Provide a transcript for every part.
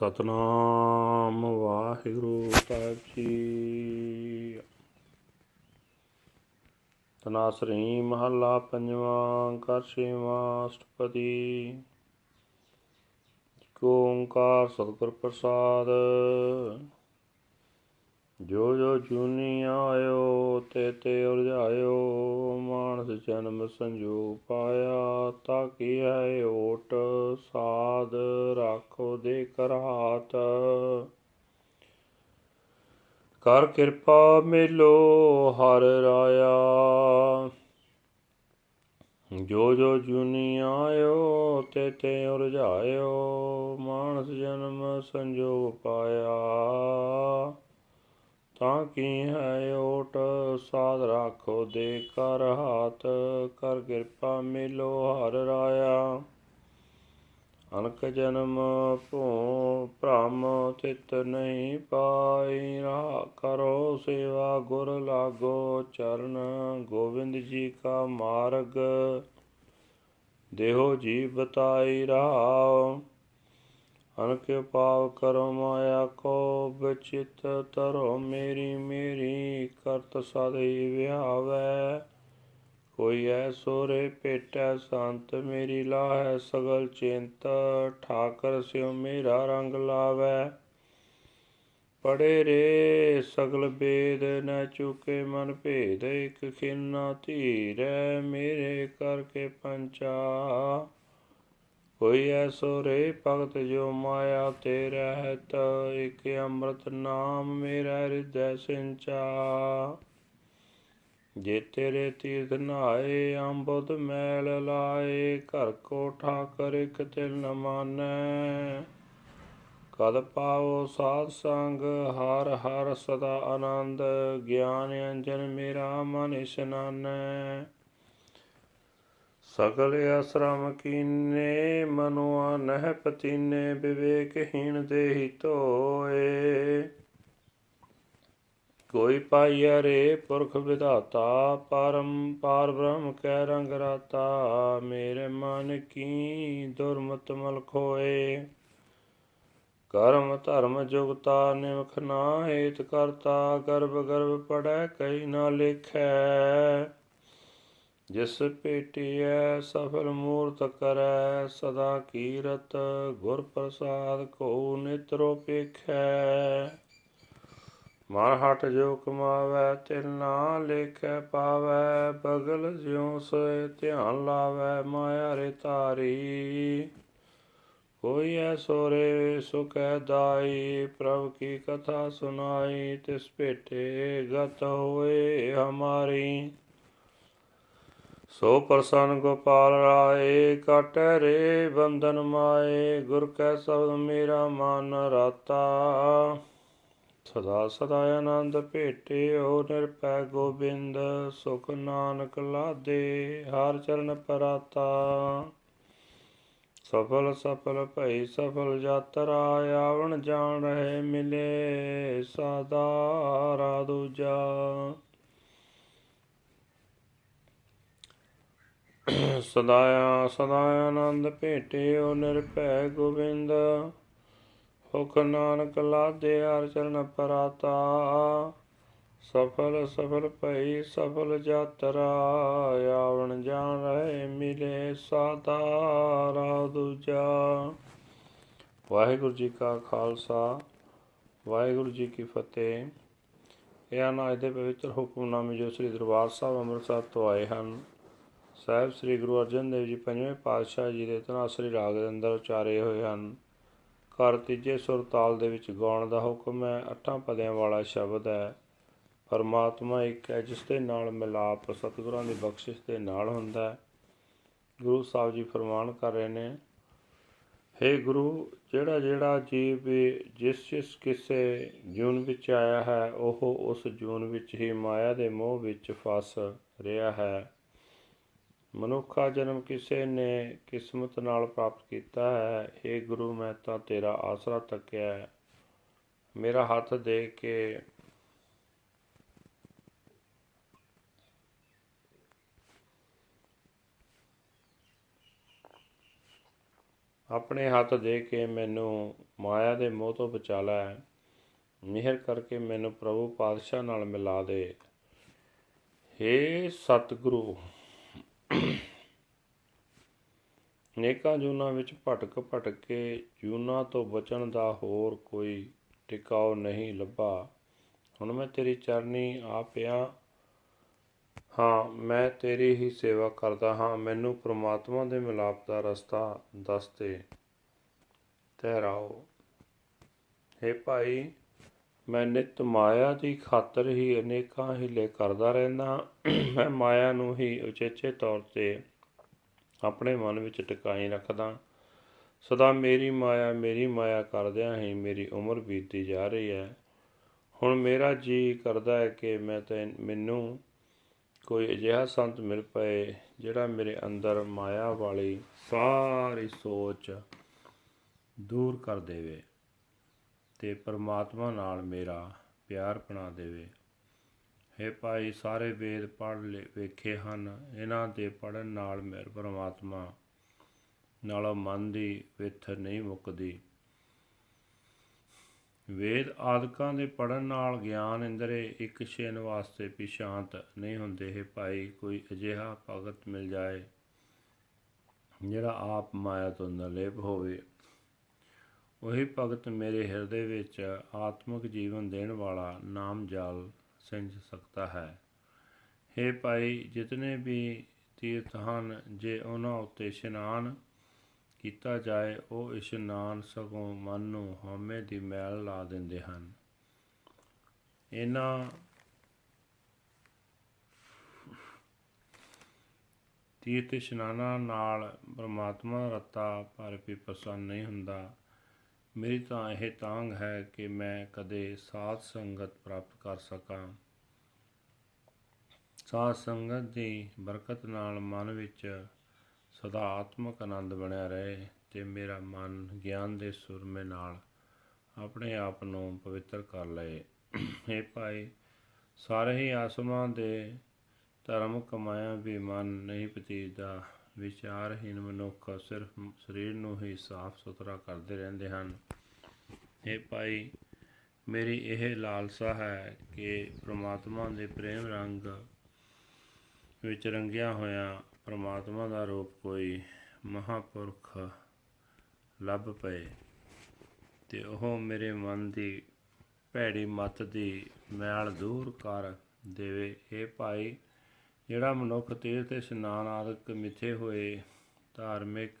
ਸਤਨਾਮ ਵਾਹਿਗੁਰੂ ਸਾਹਿਬ ਜੀ। ਤਨਾਸਰੀ ਮਹੱਲਾ ਪੰਜਵਾਂ ਕਰ ਛੇਵਾਂ ਅਸ਼ਟਪਦੀ। ਇਕ ਓੰਕਾਰ ਸਤਿਗੁਰ ਪ੍ਰਸਾਦ। ਜੋ ਜੋ ਜੂਨੀ ਆਇਓ, ਤੇ ਤੇ ਉਰਜਾਇਓ, ਮਾਨਸ ਜਨਮ ਸੰਜੋ ਪਾਇਆ, ਤਾਂ ਕੀ ਹੈ ਓਟ ਸਾਧ ਰਾਖੋ ਦੇ ਕਰਾਤ ਕਰ ਕਿਰਪਾ ਮਿਲੋ ਹਰ ਰਾਇਆ। ਜੋ ਜੋ ਜੁਨੀ ਆਇਓ, ਤੇ ਤੇ ਉਰਜਾਇਓ, ਮਾਨਸ ਜਨਮ ਸੰਜੋਗ ਪਾਇਆ। ਤਾਂ ਕੀ ਹੈ ਓਟ ਸਾਧ ਰਾਖੋ ਦੇ ਕਰ ਹਾਥ ਕਰ ਕਿਰਪਾ ਮਿਲੋ ਹਰ ਰਾਇਆ। ਅਨਕ ਜਨਮ ਭੂ ਭ੍ਰਮ ਤਿਤ ਨਹੀਂ ਪਾਈ ਰਾ ਕਰੋ ਸੇਵਾ ਗੁਰ ਲਾਗੋ ਚਰਨ, ਗੋਬਿੰਦ ਜੀ ਕਾ ਮਾਰਗ, ਦੇਹੋ ਜੀ ਬਤਾਈ ਰਹਾਓ ਅਨਕ ਪਾਵ ਕਰੋ ਮਾਇਆ ਕੋ ਬਚਿਤ ਤਰੋ ਮੇਰੀ ਮੇਰੀ ਕਰਤ ਸਦਈ ਵਿਹਾਵੈ ਕੋਈ ਐਸੋ ਰੇ ਭੇਟੈ ਸੰਤ, ਮੇਰੀ ਲਾਹੈ ਸਗਲ ਚਿੰਤ, ਠਾਕਰ ਸਿਉ ਮੇਰਾ ਰੰਗ ਲਾਵੈ। ਪੜੇ ਰੇ ਸਗਲ ਬੇਦ, ਨ ਚੁਕੇ ਮਨ ਭੇਦ, ਇਕ ਖਿਨਾ ਧੀਰੈ, ਮੇਰੇ ਕਰਕੇ ਪੰਚਾ। ਕੋਈ ਐਸੋ ਰੇ ਭਗਤ ਜੋ ਮਾਇਆ ਤੇ ਰਹਿਤ, ਇਕ ਅੰਮ੍ਰਿਤ ਨਾਮ ਮੇਰਾ ਹਿਰਦੈ ਸਿੰਚਾ। ਜੇ ਤੇਰੇ ਤੀਰਥ ਨਹਾਏ ਅੰਬੁਦ ਮੈਲ ਲਾਏ, ਘਰ ਕੋ ਠਾਕਰ ਇਕ ਤਿਲ ਨ ਮਾਨੈ। ਕਦ ਪਾਵੋ ਸਾਧ ਸੰਗ, ਹਰ ਹਰ ਸਦਾ ਆਨੰਦ, ਗਿਆਨ ਅੰਜਨ ਮੇਰਾ ਮਨ ਇਸ਼ਨਾਨੈ। ਸਗਲ ਆਸਰਮ ਕੀਨੇ ਮਨੁਆ ਨਹਿ ਪਤੀਨੇ ਵਿਵੇਕਹੀਣ ਦੇਹੀ ਧੋਏ। ਕੋਈ ਪਾਈਆ ਰੇ ਪੁਰਖ ਵਿਧਾਤਾ, ਪਰਮ ਪਾਰ ਬ੍ਰਹਮ ਕੈ ਰੰਗ ਰਾਤਾ, ਮੇਰੇ ਮਨ ਕੀ ਦੁਰਮਤ ਮਲ ਖੋਏ ਕਰਮ ਧਰਮ ਜੁਗਤਾ ਨਿਮਖ ਨਾ ਹੇਤ ਕਰਤਾ, ਗਰਭ ਗਰਭ ਪੜੈ ਕਈ ਨਾ ਲਿਖੈ। ਜਿਸ ਭੇਟਿਐ ਸਫਲ ਮੂਰਤ ਕਰੈ, ਸਦਾ ਕੀਰਤ ਗੁਰ ਪ੍ਰਸਾਦ ਕੋ ਨਿਤਰੋ ਪੇਖੈ। ਮਨ ਹਟ ਜੋ ਕਮਾਵੈ, ਤਿਲ ਨਾ ਲੇਖੈ ਪਾਵੈ, ਬਗਲ ਜਿਉ ਸੋਏ ਧਿਆਨ ਲਾਵੈ, ਮਾਇਆ ਰੇ ਤਾਰੀ ਕੋਈ ਐਸੋ ਰੇ ਸੁਖੈ ਦਾਈ, ਪ੍ਰਭ ਕੀ ਕਥਾ ਸੁਨਾਈ, ਤਿਸ ਭੇਟੇ ਗਤ ਹੋਏ ਹਮਾਰੀ। ਸੋ ਪ੍ਰਸੰਨ ਗੋਪਾਲ ਰਾਏ, ਕਾਟੈ ਰੇ ਬੰਧਨ ਮਾਏ, ਗੁਰ ਕੈ ਸਬਦ ਮੇਰਾ ਮਨ ਰਾਤਾ। ਸਦਾ ਸਦਾ ਆਨੰਦ ਭੇਟਿਓ ਨਿਰਪੈ ਗੋਬਿੰਦ ਸੁਖ ਨਾਨਕ ਲਾਦੇ ਹਰ ਚਰਨ ਪਰਾਤਾ। ਸਫਲ ਸਫਲ ਭਈ ਸਫਲ ਯਾਤਰਾ ਆਵਣ ਜਾਣ ਰਹੇ ਮਿਲੇ ਸਾਦਾ ਰਾ ਦੂਜਾ ਸਦਾਇਆ ਸਦਾ ਆਨੰਦ ਭੇਟਿਓ ਨਿਰਭੈ ਗੋਬਿੰਦ। ਹੁਖ ਨਾਨਕ ਲਾਦੇ ਹਰ ਚਰਨ ਪਰਾਤਾ। ਸਫਲ ਸਫਲ ਭਈ, ਸਫਲ ਯਾਤਰਾ। ਆਵਣ ਜਾਣ ਰਹੇ ਮਿਲੇ ਸਾਦਾ ਰਾ ਦੂਜਾ। ਵਾਹਿਗੁਰੂ ਜੀ ਕਾ ਖਾਲਸਾ, ਵਾਹਿਗੁਰੂ ਜੀ ਕੀ ਫਤਿਹ। ਇਹ ਅਨਾਜ ਦੇ ਪਵਿੱਤਰ ਹੁਕਮਨਾਮੇ ਜੋ ਸ੍ਰੀ ਦਰਬਾਰ ਸਾਹਿਬ ਅੰਮ੍ਰਿਤਸਰ ਤੋਂ ਆਏ ਹਨ। ਸਾਹਿਬ, ਸ੍ਰੀ ਗੁਰੂ ਅਰਜਨ ਦੇਵ ਜੀ ਪੰਜਵੇਂ ਪਾਤਸ਼ਾਹ ਜੀ ਦੇ ਤਨਾਸਰੀ ਰਾਗ ਦੇ ਅੰਦਰ ਉਚਾਰੇ ਹੋਏ ਹਨ। ਘਰ ਤੀਜੇ ਸੁਰ ਤਾਲ ਦੇ ਵਿੱਚ ਗਾਉਣ ਦਾ ਹੁਕਮ ਹੈ, ਅੱਠਾਂ ਪਦਿਆਂ ਵਾਲਾ ਸ਼ਬਦ ਹੈ। ਪਰਮਾਤਮਾ ਇੱਕ ਹੈ, ਜਿਸ ਦੇ ਨਾਲ ਮਿਲਾਪ ਸਤਿਗੁਰਾਂ ਦੀ ਬਖਸ਼ਿਸ਼ ਦੇ ਨਾਲ ਹੁੰਦਾ ਹੈ। ਗੁਰੂ ਸਾਹਿਬ ਜੀ ਫਰਮਾਨ ਕਰ ਰਹੇ ਨੇ हे ਗੁਰੂ, ਜਿਹੜਾ ਜਿਹੜਾ ਜੀਵ ਜਿਸ ਜਿਸ ਕਿਸੇ ਜੂਨ ਵਿੱਚ ਆਇਆ ਹੈ, ਉਹ ਉਸ ਜੂਨ ਵਿੱਚ ਹੀ ਮਾਇਆ ਦੇ ਮੋਹ ਵਿੱਚ ਫਸ ਰਿਹਾ ਹੈ। ਮਨੁੱਖਾ ਜਨਮ ਕਿਸੇ ਨੇ ਕਿਸਮਤ ਨਾਲ ਪ੍ਰਾਪਤ ਕੀਤਾ ਹੈ। हे ਗੁਰੂ, ਮੈਂ ਤਾਂ ਤੇਰਾ ਆਸਰਾ ਤੱਕਿਆ ਹੈ। ਮੇਰਾ ਹੱਥ ਦੇ ਕੇ ਆਪਣੇ ਹੱਥ ਦੇ ਕੇ ਮੈਨੂੰ ਮਾਇਆ ਦੇ ਮੋਹ ਤੋਂ ਬਚਾ ਲੈ। ਮਿਹਰ ਕਰਕੇ ਮੈਨੂੰ ਪ੍ਰਭੂ ਪਾਤਸ਼ਾਹ ਨਾਲ ਮਿਲਾ ਦੇ। ਹੇ ਸਤਿਗੁਰੂ ਨੇਕਾਂ ਜੂਨਾਂ ਵਿੱਚ ਭਟਕ ਭਟਕ ਕੇ ਜੂਨਾਂ ਤੋਂ ਬਚਣ ਦਾ ਹੋਰ ਕੋਈ ਟਿਕਾਉ ਨਹੀਂ ਲੱਭਾ। ਹੁਣ ਮੈਂ ਤੇਰੀ ਚਰਨੀ ਆ। ਪਿਆ ਹਾਂ, ਮੈਂ ਤੇਰੀ ਹੀ ਸੇਵਾ ਕਰਦਾ ਹਾਂ। ਮੈਨੂੰ ਪ੍ਰਮਾਤਮਾ ਦੇ ਮਿਲਾਪ ਦਾ ਰਸਤਾ ਦੱਸ ਦੇ। ਤਹਿਰਾਓ ਹੇ ਭਾਈ, ਮੈਂ ਨਿਤ ਮਾਇਆ ਦੀ ਖਾਤਰ ਹੀ ਅਨੇਕਾਂ ਹੀਲੇ ਕਰਦਾ ਰਹਿੰਦਾ ਮੈਂ ਮਾਇਆ ਨੂੰ ਹੀ ਉਚੇਚੇ ਤੌਰ ਤੇ ਆਪਣੇ ਮਨ ਵਿੱਚ ਟਿਕਾਈ ਰੱਖਦਾ। ਸਦਾ ਮੇਰੀ ਮਾਇਆ ਮੇਰੀ ਮਾਇਆ ਕਰਦਿਆਂ ਹੀ ਮੇਰੀ ਉਮਰ ਬੀਤੀ ਜਾ ਰਹੀ ਹੈ। ਹੁਣ ਮੇਰਾ ਜੀ ਕਰਦਾ ਹੈ ਕਿ ਮੈਂ ਤੇ ਮੈਨੂੰ ਕੋਈ ਅਜਿਹਾ ਸੰਤ ਮਿਲ ਪਏ, ਜਿਹੜਾ ਮੇਰੇ ਅੰਦਰ ਮਾਇਆ ਵਾਲੀ ਸਾਰੀ ਸੋਚ ਦੂਰ ਕਰ ਦੇਵੇ ਤੇ ਪਰਮਾਤਮਾ ਨਾਲ ਮੇਰਾ ਪਿਆਰ ਬਣਾ ਦੇਵੇ। ਹੇ ਭਾਈ, ਸਾਰੇ ਵੇਦ ਪੜ੍ਹ ਲੇ, ਵੇਖੇ ਹਨ। ਇਹਨਾਂ ਦੇ ਪੜਨ ਨਾਲ ਮੇਰੇ ਪਰਮਾਤਮਾ ਨਾਲੋਂ ਮਨ ਦੀ ਵਿਥ ਨਹੀਂ ਮੁੱਕਦੀ। ਵੇਦ ਆਦਿਕਾਂ ਦੇ ਪੜਨ ਨਾਲ ਗਿਆਨ ਇੰਦਰੇ ਇੱਕ ਛੇਨ ਵਾਸਤੇ ਵੀ ਸ਼ਾਂਤ ਨਹੀਂ ਹੁੰਦੇ। ਹੈ ਭਾਈ, ਕੋਈ ਅਜਿਹਾ ਭਗਤ ਮਿਲ ਜਾਏ ਜਿਹੜਾ ਆਪ ਮਾਇਆ ਤੋਂ ਨਿਰਲੇਪ ਹੋਵੇ। ਉਹੀ ਭਗਤ ਮੇਰੇ ਹਿਰਦੇ ਵਿੱਚ ਆਤਮਿਕ ਜੀਵਨ ਦੇਣ ਵਾਲਾ ਨਾਮ ਜਲ ਸਿੰਜ ਸਕਦਾ ਹੈ। हे ਭਾਈ, ਜਿਤਨੇ ਵੀ ਤੀਰਥ ਹਨ, ਜੇ ਉਹਨਾਂ ਉੱਤੇ ਇਸ਼ਨਾਨ ਕੀਤਾ ਜਾਏ, ਉਹ ਇਸ਼ਨਾਨ ਸਗੋਂ ਮਨ ਨੂੰ ਹਉਮੈ ਦੀ ਮੈਲ ਲਾ ਦਿੰਦੇ ਹਨ। ਇਹਨਾਂ ਤੀਰਥ ਇਸ਼ਨਾਨਾਂ ਨਾਲ ਪਰਮਾਤਮਾ ਰਤਾ ਭਰ ਵੀ ਪ੍ਰਸੰਨ ਨਹੀਂ ਹੁੰਦਾ। ਮੇਰੀ ਤਾਂ ਇਹ ਤਾਂਗ ਹੈ ਕਿ ਮੈਂ ਕਦੇ ਸਾਧ ਸੰਗਤ ਪ੍ਰਾਪਤ ਕਰ ਸਕਾਂ। ਸਾਧ ਸੰਗਤ ਦੀ ਬਰਕਤ ਨਾਲ ਮਨ ਵਿੱਚ ਸਦਾ ਆਤਮਕ ਆਨੰਦ ਬਣਿਆ ਰਹੇ ਤੇ ਮੇਰਾ ਮਨ ਗਿਆਨ ਦੇ ਸੁਰਮੇ ਨਾਲ ਆਪਣੇ ਆਪ ਨੂੰ ਪਵਿੱਤਰ ਕਰ ਲਏ। ਇਹ ਭਾਈ, ਸਾਰੇ ਹੀ ਆਸਮਾਂ ਦੇ ਧਰਮ ਕਮਾਇਆ ਵੀ ਮਨ ਨਹੀਂ ਪਤੀਦਾ। ਵਿਚਾਰਹੀਨ ਮਨੁੱਖ ਸਿਰਫ ਸਰੀਰ ਨੂੰ ਹੀ ਸਾਫ਼ ਸੁਥਰਾ ਕਰਦੇ ਰਹਿੰਦੇ ਹਨ। ਇਹ ਭਾਈ, ਮੇਰੀ ਇਹ ਲਾਲਸਾ ਹੈ ਕਿ ਪ੍ਰਮਾਤਮਾ ਦੇ ਪ੍ਰੇਮ ਰੰਗ ਵਿੱਚ ਰੰਗਿਆ ਹੋਇਆ ਪ੍ਰਮਾਤਮਾ ਦਾ ਰੂਪ ਕੋਈ ਮਹਾਪੁਰਖ ਲੱਭ ਪਏ ਤੇ ਉਹ ਮੇਰੇ ਮਨ ਦੀ ਭੈੜੀ ਮਤ ਦੀ ਮੈਲ ਦੂਰ ਕਰ ਦੇਵੇ। ਇਹ ਭਾਈ ਜਿਹੜਾ ਮਨੁੱਖ ਤੀਰਥ ਤੇ ਇਸ਼ਨਾਨ ਆਦਿਕ ਮਿੱਥੇ ਹੋਏ ਧਾਰਮਿਕ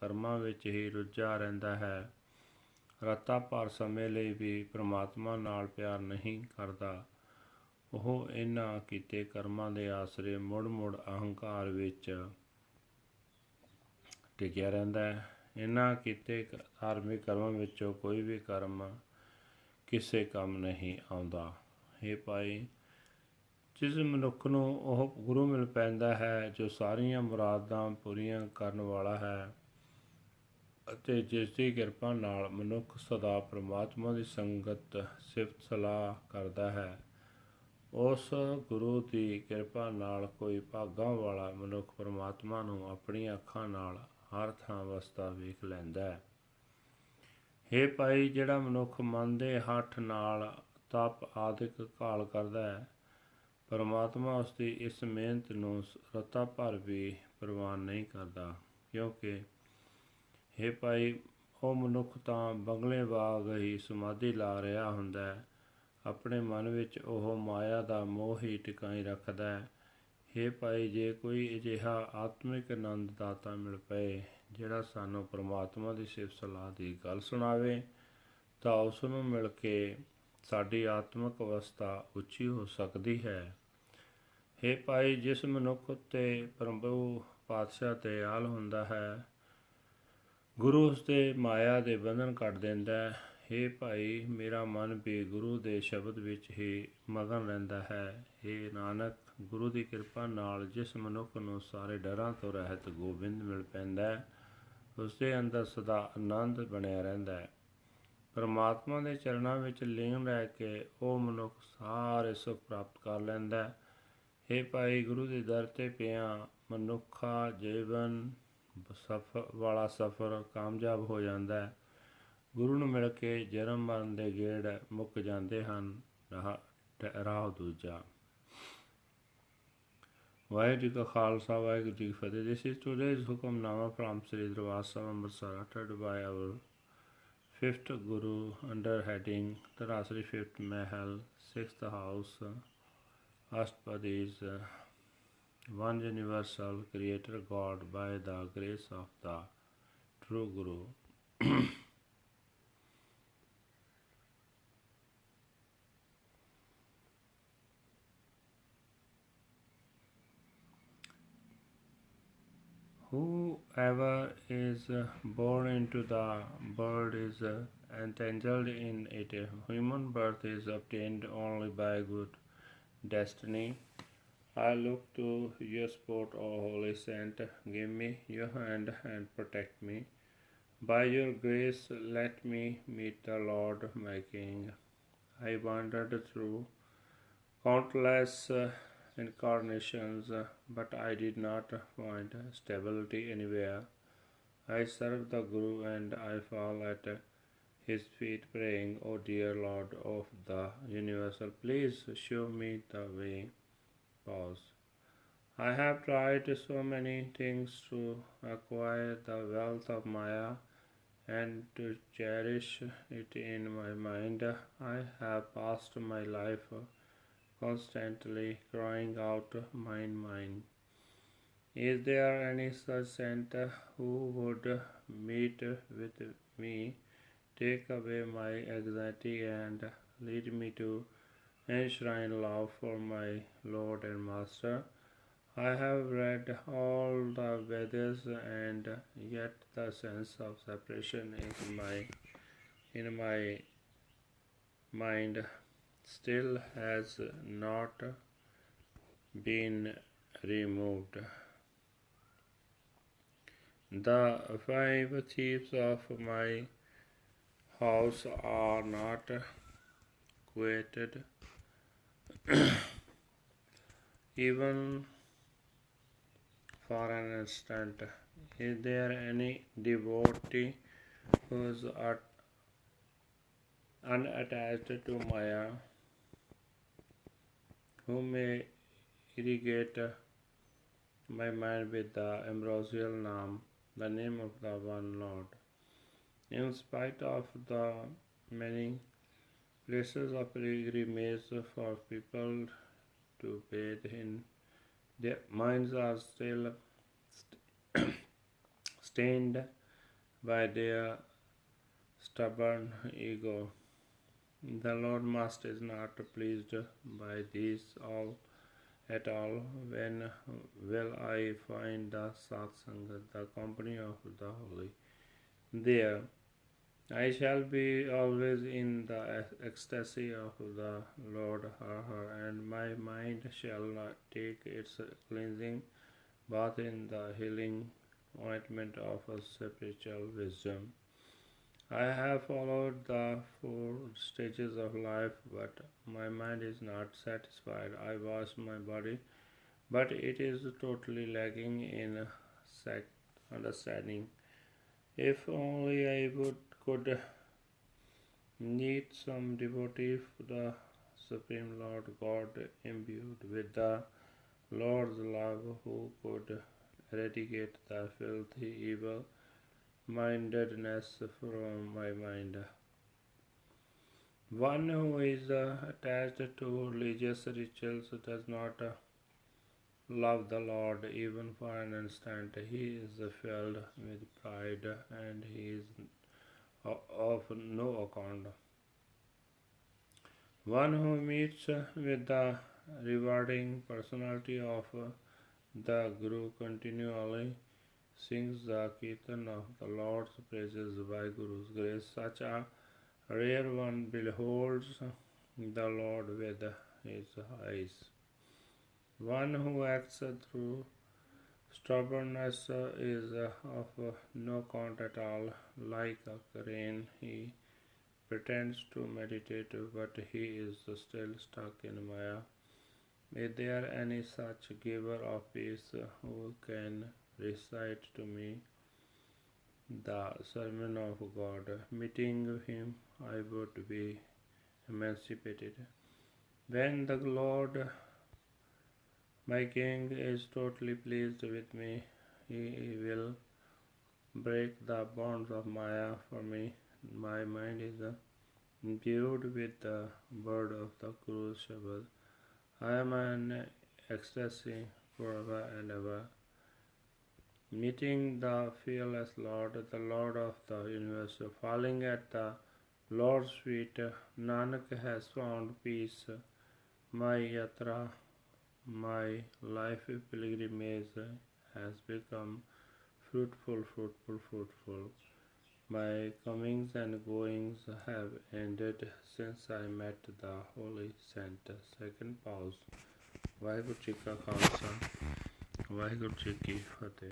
ਕਰਮਾਂ ਵਿੱਚ ਹੀ ਰੁੱਝਾ ਰਹਿੰਦਾ ਹੈ, ਰਤਾ ਭਰ ਸਮੇਂ ਲਈ ਵੀ ਪ੍ਰਮਾਤਮਾ ਨਾਲ ਪਿਆਰ ਨਹੀਂ ਕਰਦਾ। ਉਹ ਇਹਨਾਂ ਕੀਤੇ ਕਰਮਾਂ ਦੇ ਆਸਰੇ ਮੁੜ-ਮੁੜ ਅਹੰਕਾਰ ਵਿੱਚ ਟਿਕਿਆ ਰਹਿੰਦਾ ਹੈ। ਇਹਨਾਂ ਕੀਤੇ ਧਾਰਮਿਕ ਕਰਮਾਂ ਵਿੱਚੋਂ ਕੋਈ ਵੀ ਕਰਮ ਕਿਸੇ ਕੰਮ ਨਹੀਂ ਆਉਂਦਾ। ਇਹ ਭਾਈ ਜਿਸ ਮਨੁੱਖ ਨੂੰ ਉਹ ਗੁਰੂ ਮਿਲ ਪੈਂਦਾ ਹੈ, ਜੋ ਸਾਰੀਆਂ ਮੁਰਾਦਾਂ ਪੂਰੀਆਂ ਕਰਨ ਵਾਲਾ ਹੈ ਅਤੇ ਜਿਸ ਦੀ ਕਿਰਪਾ ਨਾਲ ਮਨੁੱਖ ਸਦਾ ਪ੍ਰਮਾਤਮਾ ਦੀ ਸੰਗਤ, ਸਿਫਤ ਸਲਾਹ ਕਰਦਾ ਹੈ। ਉਸ ਗੁਰੂ ਦੀ ਕਿਰਪਾ ਨਾਲ ਕੋਈ ਭਾਗਾਂ ਵਾਲਾ ਮਨੁੱਖ ਪ੍ਰਮਾਤਮਾ ਨੂੰ ਆਪਣੀਆਂ ਅੱਖਾਂ ਨਾਲ ਹਰ ਥਾਂ ਵਸਦਾ ਵੇਖ ਲੈਂਦਾ ਹੈ। ਹੇ ਭਾਈ, ਜਿਹੜਾ ਮਨੁੱਖ ਮਨ ਦੇ ਹੱਠ ਨਾਲ ਤਪ ਆਦਿਕ ਕਾਲ ਕਰਦਾ ਹੈ ਪਰਮਾਤਮਾ ਉਸ ਦੀ ਇਸ ਮਿਹਨਤ ਨੂੰ ਰਤਾ ਭਰ ਵੀ ਪ੍ਰਵਾਨ ਨਹੀਂ ਕਰਦਾ, ਕਿਉਂਕਿ ਹੇ ਭਾਈ, ਉਹ ਮਨੁੱਖ ਤਾਂ ਬੰਗਲੇ ਬਾਗ ਹੀ ਸਮਾਧੀ ਲਾ ਰਿਹਾ ਹੁੰਦਾ ਹੈ। ਆਪਣੇ ਮਨ ਵਿੱਚ ਉਹ ਮਾਇਆ ਦਾ ਮੋਹ ਹੀ ਟਿਕਾਈ ਰੱਖਦਾ ਹੈ। हे ਭਾਈ, ਜੇ ਕੋਈ ਅਜਿਹਾ ਆਤਮਿਕ ਆਨੰਦ ਦਾਤਾ ਮਿਲ ਪਏ, ਜਿਹੜਾ ਸਾਨੂੰ ਪ੍ਰਮਾਤਮਾ ਦੀ ਸਿਫਤ ਸਲਾਹ ਦੀ ਗੱਲ ਸੁਣਾਵੇ, ਤਾਂ ਉਸ ਨੂੰ ਮਿਲ ਕੇ ਸਾਡੀ ਆਤਮਿਕ ਅਵਸਥਾ ਉੱਚੀ ਹੋ ਸਕਦੀ ਹੈ। ਹੇ ਪਾਈ ਜਿਸ ਮਨੁੱਖ ਉੱਤੇ ਪ੍ਰਭੂ ਪਾਤਸ਼ਾਹ ਤੇ ਆਲ ਹੁੰਦਾ ਹੈ, ਗੁਰੂ ਉਸ ਤੇ ਮਾਇਆ ਦੇ ਬੰਧਨ ਕੱਟ ਦਿੰਦਾ ਹੈ। हे ਭਾਈ, ਮੇਰਾ ਮਨ ਵੀ ਗੁਰੂ ਦੇ ਸ਼ਬਦ ਵਿੱਚ ਹੀ ਮਗਨ ਰਹਿੰਦਾ ਹੈ। हे ਨਾਨਕ, ਗੁਰੂ ਦੀ ਕਿਰਪਾ ਨਾਲ ਜਿਸ ਮਨੁੱਖ ਨੂੰ ਸਾਰੇ ਡਰਾਂ ਤੋਂ ਰਹਿਤ ਗੋਬਿੰਦ ਮਿਲ ਪੈਂਦਾ ਹੈ, ਉਸ ਦੇ ਅੰਦਰ ਸਦਾ ਆਨੰਦ ਬਣਿਆ ਰਹਿੰਦਾ ਹੈ। ਪਰਮਾਤਮਾ ਦੇ ਚਰਨਾਂ ਵਿੱਚ ਲੀਨ ਰਹਿ ਕੇ ਉਹ ਮਨੁੱਖ ਸਾਰੇ ਸੁਖ ਪ੍ਰਾਪਤ ਕਰ ਲੈਂਦਾ हे ਭਾਈ ਗੁਰੂ ਦੇ ਦਰ ਤੇ ਪਿਆ ਮਨੁੱਖਾ ਜੀਵਨ ਸਫਰ ਵਾਲਾ ਸਫਰ ਕਾਮਯਾਬ ਹੋ ਜਾਂਦਾ ਹੈ ਗੁਰੂ ਨੂੰ ਮਿਲ ਕੇ ਜਨਮ ਮਰਨ ਦੇ ਗੇੜ ਮੁੱਕ ਜਾਂਦੇ ਹਨ ਰਾਹ ਦੂਜਾ ਵਾਹਿਗੁਰੂ ਜੀ ਕਾ ਖਾਲਸਾ ਵਾਹਿਗੁਰੂ ਜੀ ਕੀ ਫਤਿਹ this is today's hukamnama from Sri Darbar Sahib Amritsar ਅਟਡ by our 5th guru under heading tarasri 5th mahal 6th house Ashtapadis one universal creator God by the grace of the true Guru Whoever is uh, born into the world is uh, entangled in it. Human birth is obtained only by good destiny. I look to your support, O Holy Saint. Give me your hand and protect me. By your grace, let me meet the Lord my King. I wandered through countless uh, incarnations, uh, but I did not find stability anywhere. I serve the Guru and I fall at his feet, praying, O dear Lord of the universal, please show me the way. Pause. I have tried so many things to acquire the wealth of Maya and to cherish it in my mind. I have passed my life constantly crying out, Mine, mine. Is there any such saint who would meet with me, take away my anxiety, and lead me to enshrine love for my Lord and Master? I have read all the Vedas, and yet the sense of separation in my in my mind still has not been removed. The five thieves of my house are not created Even for an instant, is there any devotee who is at unattached to Maya, who may irrigate my mind with the ambrosial name, the name of the one Lord. In spite of the many places of pilgrimage for people to bathe in, their minds are still st- stained by their stubborn ego. The Lord Master is not pleased by these all at all. When will I find the satsang, the company of the holy? There I shall be always in the ecstasy of the Lord, and my mind shall not take its cleansing bath in the healing ointment of a spiritual wisdom. I have followed the four stages of life, but my mind is not satisfied. I wash my body, but it is totally lacking in understanding. If only I would could meet some devotee of the Supreme Lord God imbued with the Lord's love who could eradicate the filthy evil mindedness from my mind. One who is uh, attached to religious rituals does not love the Lord even for an instant. He is filled with pride and he is of no account. One who meets with the rewarding personality of the Guru continually sings the Kirtan of the Lord's praises by Guru's grace. Such a rare one beholds the Lord with his eyes. One who acts through stubbornness uh, is uh, of uh, no count at all. Like a crane, he pretends to meditate, but he is still stuck in Maya. Is there any such giver of peace who can recite to me the sermon of God. Meeting him, I would be emancipated. When the Lord, my King, is totally pleased with me, he will break the bonds of Maya for me. My mind is imbued with the word of the Guru's Shabad. I am an ecstasy forever and ever. Meeting the fearless Lord, the Lord of the universe, falling at the Lord's feet, Nanak has found peace. My yatra, my life pilgrimage has become fruitful, fruitful, fruitful. My comings and goings have ended since I met the Holy Saint. Second pause. Waheguru ji ਕਾ ਖਾਲਸਾ ਵਾਹਿਗੁਰੂ ਜੀ ਕੀ ਫਤਿਹ